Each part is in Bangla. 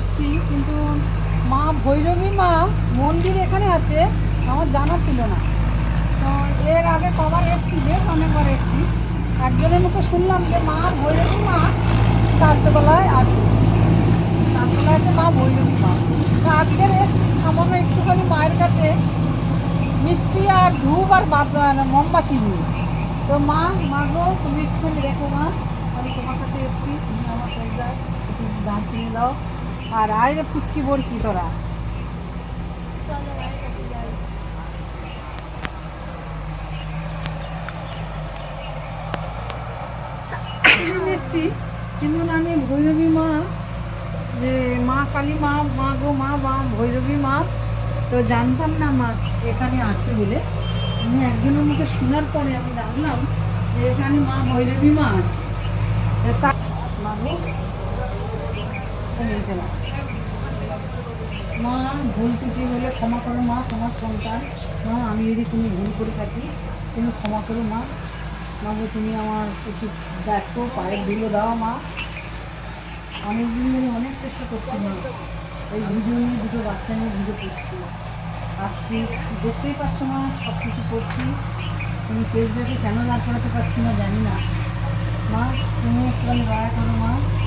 এসেছি, কিন্তু মা ভৈরবী মা মন্দির এখানে আছে, আমার জানা ছিল না। তো এর আগে কবার এসেছি, বেশ অনেকবার এসেছি। একজনের মুখে শুনলাম যে মা ভৈরবী মা চারতলায় আছে। চারতলায় আছে মা ভৈরবী মা। তো আজকের এসেছি সামান্য একটুখানি মায়ের কাছে। মিষ্টি আর ধূপ আর বাদ- দেওয়া না, মোমবাতি নিয়ে। তো মা মা গো, তুমি একটুখানি দেখো মা। আমি তোমার কাছে এসেছি, তুমি আমার পরিবার দাম কিনে দাও। আর আয় রে ফুচকি বল কি তোরা? এসেছি কিন্তু আমি ভৈরবী মা যে মা কালী মা মা গো মা মা ভৈরবী মা তো জানতাম না মা এখানে আছে বলে। আমি একজনের মুখে শোনার পরে আমি জানলাম যে এখানে মা ভৈরবী মা আছে। তা তা- মা গো, তুমি এটা নাও। মা ভুল ত্রুটি হলে ক্ষমা করো মা তোমার সন্তান। মা আমি যদি তুমি ভুল করে থাকি তুমি ক্ষমা করো মা। মা তুমি আমার একটু দেখো পায়ের ধুলো দাও মা। অনেক দিন ধরে অনেক চেষ্টা করছি মা। এই ভিডিও নিয়ে দুটো বাচ্চা নিয়ে ভিডিও করছি। আসছি দেখতেই পাচ্ছ মা সব কিছু করছি। তুমি পেজটাকে কেন দাঁড় করাতে পারছি না জানি না। মা তুমি একটু দয়া করো মা।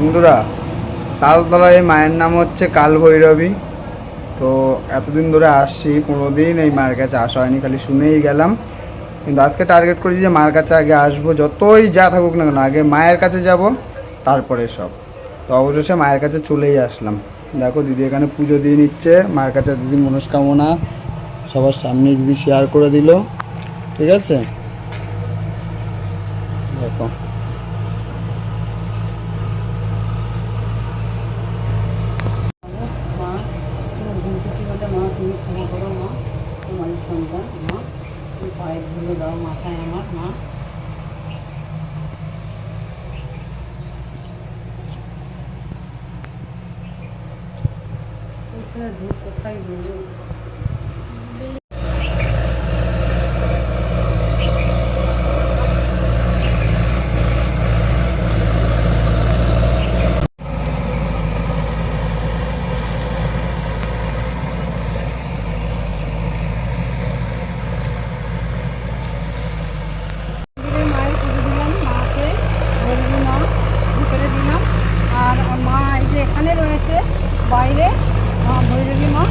বন্ধুরা তালতলা এই মায়ের নাম হচ্ছে কাল ভৈরবী তো এতদিন ধরে আসছি, কোনোদিন এই মায়ের কাছে আসা হয়নি, খালি শুনেই গেলাম। কিন্তু আজকে টার্গেট করেছি যে মায়ের কাছে আগে আসব, যতই যা থাকুক না কেন, আগে মায়ের কাছে যাব, তারপরে সব। তো অবশেষে মায়ের কাছে চলেই আসলাম। দেখো, দিদি এখানে পুজো দিয়ে নিচ্ছে মায়ের কাছে দিদির মনস্কামনা, সবার সামনে দিদি শেয়ার করে দিল। ঠিক আছে? দেখো মা তোমার ভুল ত্রুটি হলে মা তুমি ক্ষমা করো মা তোমার সন্তান মা তুমি পায়ের ধুলো দাও মাথায় আমার মা কোথায় ধূপ কোথায় ধুলো বাইরে মা ভৈরবী মা।